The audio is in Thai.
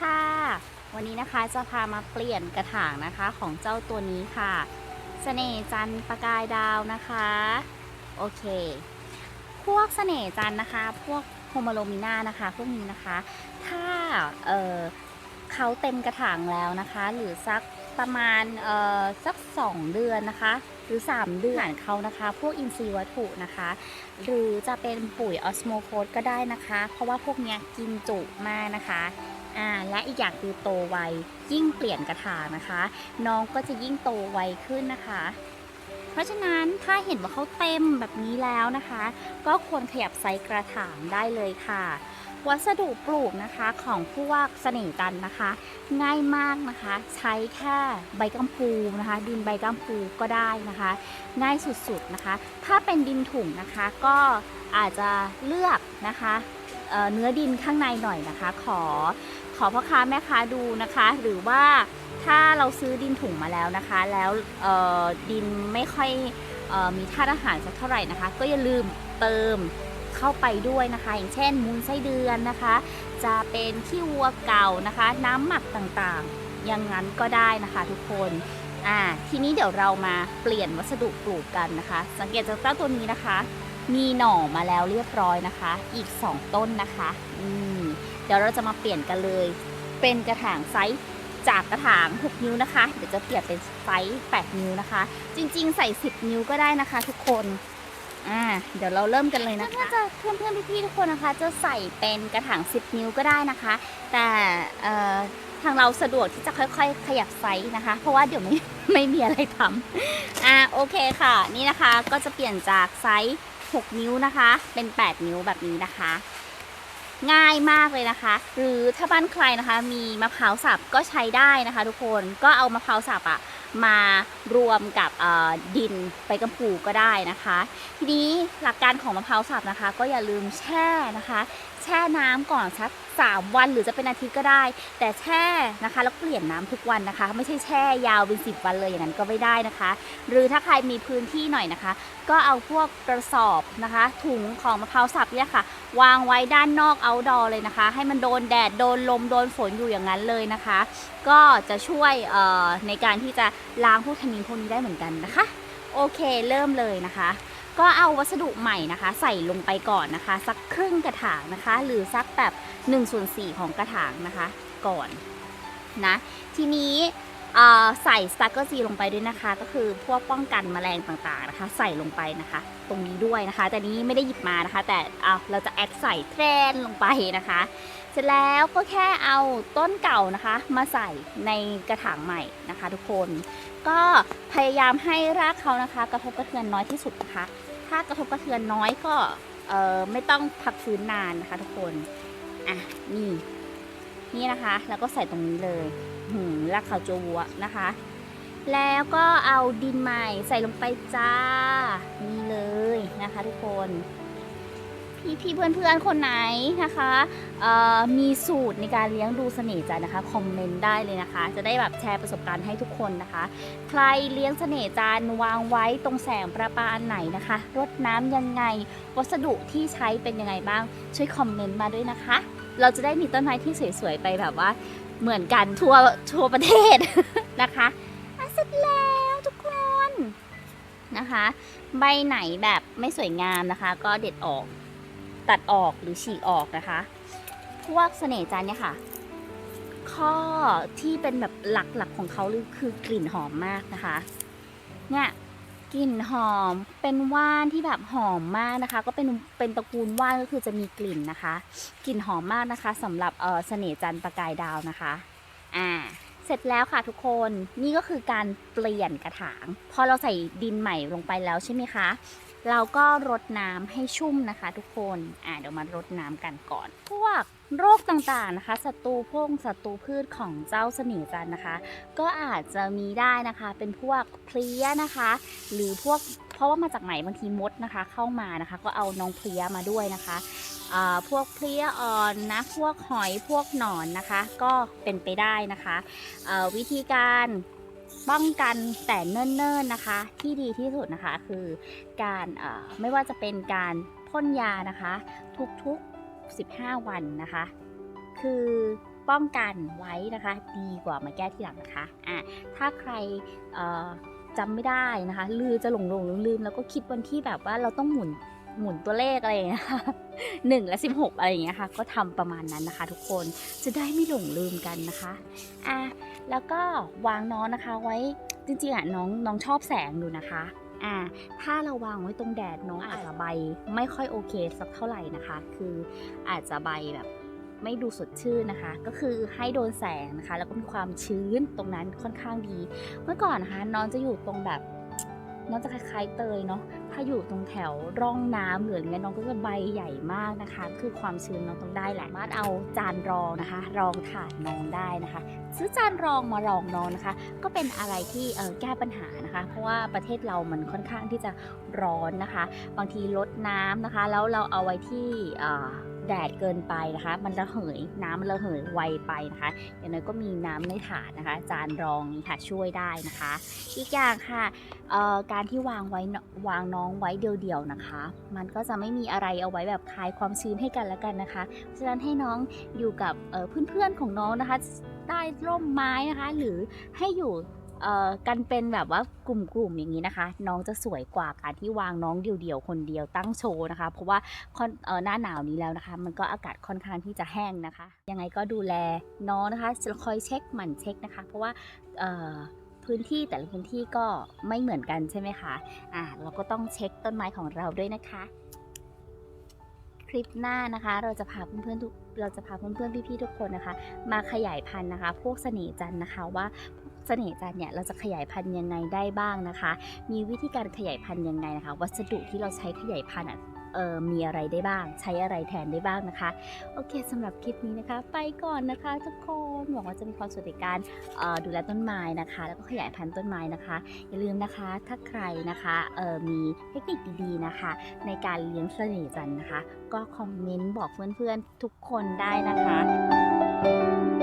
ค่ะ วันนี้นะคะจะพามาเปลี่ยนกระถางนะคะของเจ้าตัวนี้ค่ะเสน่ห์จันทร์ประกายดาวนะคะ โอเค พวกเสน่ห์จันทร์นะคะ พวกโฮโมโลมิน่านะคะพวกนี้นะคะ ถ้าเออเขาเต็มกระถางแล้วนะคะ หรือสักประมาณเออสัก 2 เดือนนะคะ หรือ 3 เดือนเขานะคะ พวกอินทรีย์วัตถุนะคะ หรือจะเป็นปุ๋ยออสโมโคสก็ได้นะคะ เพราะว่าพวกเนี้ยกินจุมากนะคะ อ่าและอีกอย่างคือโตไวยิ่งเปลี่ยนกระถางนะคะ น้องก็จะยิ่งโตไวขึ้นนะคะ เพราะฉะนั้นถ้าเห็นว่าเขาเต็มแบบนี้แล้วนะคะ ก็ควรขยับไซส์กระถางได้เลยค่ะ วัสดุปลูกนะคะของพวกเสน่ห์จันนะคะ ง่ายมากนะคะ ใช้แค่ใบกัมปูนะคะ ดินใบกัมปูก็ได้นะคะ ง่ายสุดๆนะคะ ถ้าเป็นดินถุงนะคะก็อาจจะเลือกนะคะเเนื้อดินข้างในหน่อยนะคะ ขอ ขอพ่อค้าแม่ค้าดูนะคะ หรือว่าถ้าเราซื้อดินถุงมาแล้วนะคะ แล้วดินไม่ค่อยออมีธาตุอาหารสักเท่าไหร่นะคะ ก็อย่าลืมเติมเข้าไปด้วยนะคะ อย่างเช่น มูลไส้เดือนนะคะ จะเป็นขี้วัวเก่านะคะ น้ำหมักต่างๆอย่างนั้นก็ได้นะคะทุกคนอ่าทีนี้เดี๋ยวเรามาเปลี่ยนวัสดุปลูกกันนะคะ สังเกตจากเจ้าตัวนี้นะคะ มีหน่อมาแล้วเรียบร้อยนะคะ อีก 2 ต้นนะคะอืม เดี๋ยวเราจะมาเปลี่ยนกันเลย เป็นกระถางไซส์จากกระถาง 6 นิ้วนะคะ เดี๋ยวจะเปลี่ยนเป็นไซส์ 8 นิ้วนะคะ จริง ๆ ใส่ 10 นิ้วก็ได้นะคะ ทุกคน อ่า เดี๋ยวเราเริ่มกันเลยนะคะจะเพื่อนเพื่อนๆพี่ๆทุกคนนะคะ จะใส่เป็นกระถาง 10 นิ้วก็ได้นะคะ แต่เอ่อทางเราสะดวกที่จะค่อย ๆ ขยับไซส์นะคะ เพราะว่าเดี๋ยวไม่ไม่มีอะไรทำอ่า โอเคค่ะ นี่นะคะ ก็จะเปลี่ยนจากไซส์ 6 นิ้วนะคะ เป็น 8 นิ้วแบบนี้นะคะ ง่ายมากเลยนะคะ หรือถ้าบ้านใครนะคะ มีมะพร้าวสับก็ใช้ได้นะคะ ทุกคนก็เอามะพร้าวสับอะ มารวมกับดินไปกำปูก็ได้นะคะ ทีนี้หลักการของมะพร้าวสับนะคะ ก็อย่าลืมแช่นะคะ แช่น้ำก่อนสัก3วันหรือจะเป็นอาทิตย์ก็ได้ แต่แช่นะคะแล้วเปลี่ยนน้ำทุกวันนะคะ ไม่ใช่แช่ยาวเป็น10 วันเลยอย่างนั้นก็ไม่ได้นะคะ หรือถ้าใครมีพื้นที่หน่อยนะคะ ก็เอาพวกกระสอบนะคะ ถุงของมะพร้าวสับเนี่ยค่ะ วางไว้ด้านนอกเอาดอเลยนะคะ ให้มันโดนแดดโดนลมโดนฝนอยู่อย่างนั้นเลยนะคะ ก็จะช่วยในการที่จะล้างพวกทนินพวกนี้ได้เหมือนกันนะคะ โอเคเริ่มเลยนะคะ ก็เอาวัสดุใหม่นะคะ ใส่ลงไปก่อนนะคะ สักครึ่งกระถางนะคะ หรือสักแบบ1ส่วน4ของกระถางนะคะ ก่อนนะ ทีนี้ใส่สตาร์เกอร์ซีลงไปด้วยนะคะ ก็คือพวกป้องกันแมลงต่างๆนะคะ ใส่ลงไปนะคะ ตรงนี้ด้วยนะคะ แต่นี้ไม่ได้หยิบมานะคะ แต่เอาเราจะแอดใส่แทรนลงไปนะคะ สร็จแล้วก็แค่เอาต้นเก่านะคะ มาใส่ในกระถางใหม่นะคะ ทุกคนก็พยายามให้รากเขานะคะ กระทบกระเทือนน้อยที่สุดนะคะ ถ้ากระทบกระเทือนน้อยก็เอ่อไม่ต้องพักฟื้นนานนะคะ ทุกคนอะนี่นี่นะคะ แล้วก็ใส่ตรงนี้เลยหืมรากเขาโจัวนะคะ แล้วก็เอาดินใหม่ใส่ลงไปจ้านี่เลยนะคะ ทุกคน พี่พี่เพื่อนๆคนไหนนะคะมีสูตรในการเลี้ยงดูเสน่ห์จันนะคะคอมเมนต์ได้เลยนะคะ จะได้แบบแชร์ประสบการณ์ให้ทุกคนนะคะ ใครเลี้ยงเสน่ห์จันวางไว้ตรงแสงประปาอันไหนนะคะรดน้ำยังไง วัสดุที่ใช้เป็นยังไงบ้างช่วยคอมเมนต์มาด้วยนะคะ เราจะได้มีต้นไม้ที่สวยๆไปแบบว่าเหมือนกันทั่วทั่วประเทศนะคะอะเสร็จแล้วทุกคนนะคะ ใบไหนแบบไม่สวยงามนะคะ ก็เด็ดออก ตัดออกหรือฉีกออกนะคะ พวกเสน่ห์จันเนี่ยค่ะ ข้อที่เป็นแบบหลักๆของเขาคือกลิ่นหอมมากนะคะ เนี่ยกลิ่นหอมเป็นว่านที่แบบหอมมากนะคะ ก็เป็นเป็นตระกูลว่านก็คือจะมีกลิ่นนะคะ กลิ่นหอมมากนะคะสำหรับเออเสน่จันทร์ประกายดาวนะคะอ่าเสร็จแล้วค่ะทุกคนนี่ก็คือการเปลี่ยนกระถาง พอเราใส่ดินใหม่ลงไปแล้วใช่ไหมคะ เราก็รดน้ำให้ชุ่มนะคะทุกคนอ่าเดี๋ยวมารดน้ำกันก่อน พวกโรคต่างๆนะคะศัตรูพวกศัตรูพืชของเจ้าเสน่ห์จันนะคะ ก็อาจจะมีได้นะคะเป็นพวกเพลี้ยนะคะ หรือพวกเพราะว่ามาจากไหนบางทีมดนะคะ เข้ามานะคะ ก็เอาน้องเพลี้ยมาด้วยนะคะพวกเพลี้ยอ่อนนะพวกหอยพวกหนอนนะคะ ก็เป็นไปได้นะคะวิธีการ ป้องกันแต่เนิ่นๆนะคะ ที่ดีที่สุดนะคะคือการไม่ว่าจะเป็นการพ่นยานะคะ ทุกๆ 15 วันนะคะ คือป้องกันไว้นะคะ ดีกว่ามาแก้ทีหลังนะคะอะถ้าใครจำไม่ได้นะคะ ลือจะหลงหลงลืมลืมแล้วก็คิดวันที่แบบว่าเราต้องหมุน หมุนตัวเลขอะไรอย่างเงี้ยค่ะหนึ่งและสิบหกอะไรอย่างเงี้ยค่ะ ก็ทำประมาณนั้นนะคะ ทุกคนจะได้ไม่หลงลืมกันนะคะอะแล้วก็วางน้องนะคะไว้จริงๆอะน้องน้องชอบแสงอยู่นะคะอ่าถ้าเราวางไว้ตรงแดดน้องอาจจะใบไม่ค่อยโอเคสักเท่าไหร่นะคะ คืออาจจะใบแบบไม่ดูสดชื่นนะคะ ก็คือให้โดนแสงนะคะ แล้วก็มีความชื้นตรงนั้นค่อนข้างดี เมื่อก่อนนะคะน้องจะอยู่ตรงแบบ น้องจะคล้ายๆเตยเนาะถ้าอยู่ตรงแถวร่องน้ำหรืออะไรเงี้ยน้องก็จะใบใหญ่มากนะคะ คือความชื้นน้องต้องได้แหละสามารถเอาจานรองนะคะ รองถาดน้องได้นะคะ ซื้อจานรองมารองน้องนะคะ ก็เป็นอะไรที่แก้ปัญหานะคะ เพราะว่าประเทศเรามันค่อนข้างที่จะร้อนนะคะ บางทีลดน้ำนะคะ แล้วเราเอาไว้ที่ แดดเกินไปนะคะ มันระเหยน้ำมันระเหยไวไปนะคะอย่างน้อยก็มีน้ำในถาดนะคะ จานรองนี้ค่ะช่วยได้นะคะ อีกอย่างค่ะการที่วางไว้วางน้องไว้เดียวๆนะคะ มันก็จะไม่มีอะไรเอาไว้แบบคลายความชื้นให้กันแล้วกันนะคะเพราะฉะนั้นให้น้องอยู่กับเพื่อนๆของน้องนะคะใต้ร่มไม้นะคะ หรือให้อยู่ กันเป็นแบบว่ากลุ่มๆอย่างนี้นะคะ น้องจะสวยกว่าการที่วางน้องเดี่ยวๆคนเดียวตั้งโชว์นะคะ เพราะว่าหน้าหนาวนี้แล้วนะคะ มันก็อากาศค่อนข้างที่จะแห้งนะคะ ยังไงก็ดูแลน้องนะคะคอยเช็คหมั่นเช็คนะคะ เพราะว่าพื้นที่แต่ละพื้นที่ก็ไม่เหมือนกันใช่ไหมคะอ่าเราก็ต้องเช็คต้นไม้ของเราด้วยนะคะ คลิปหน้านะคะ เราจะพาเพื่อนๆทุกเราจะพาเพื่อนๆพี่ๆทุกคนนะคะ มาขยายพันธุ์นะคะ พวกเสน่ห์จันนะคะว่า เสน่ห์จันทร์เนี่ยเราจะขยายพันธุ์ยังไงได้บ้างนะคะ มีวิธีการขยายพันธุ์ยังไงนะคะ วัสดุที่เราใช้ขยายพันธุ์เออมีอะไรได้บ้าง ใช้อะไรแทนได้บ้างนะคะ โอเคสำหรับคลิปนี้นะคะ ไปก่อนนะคะ ทุกคนหวังว่าจะมีความสุขในการดูแลต้นไม้นะคะ แล้วก็ขยายพันธุ์ต้นไม้นะคะ อย่าลืมนะคะถ้าใครนะคะเออมีเทคนิคดีๆนะคะ ในการเลี้ยงเสน่ห์จันนะคะ ก็คอมเมนต์บอกเพื่อนๆทุกคนได้นะคะ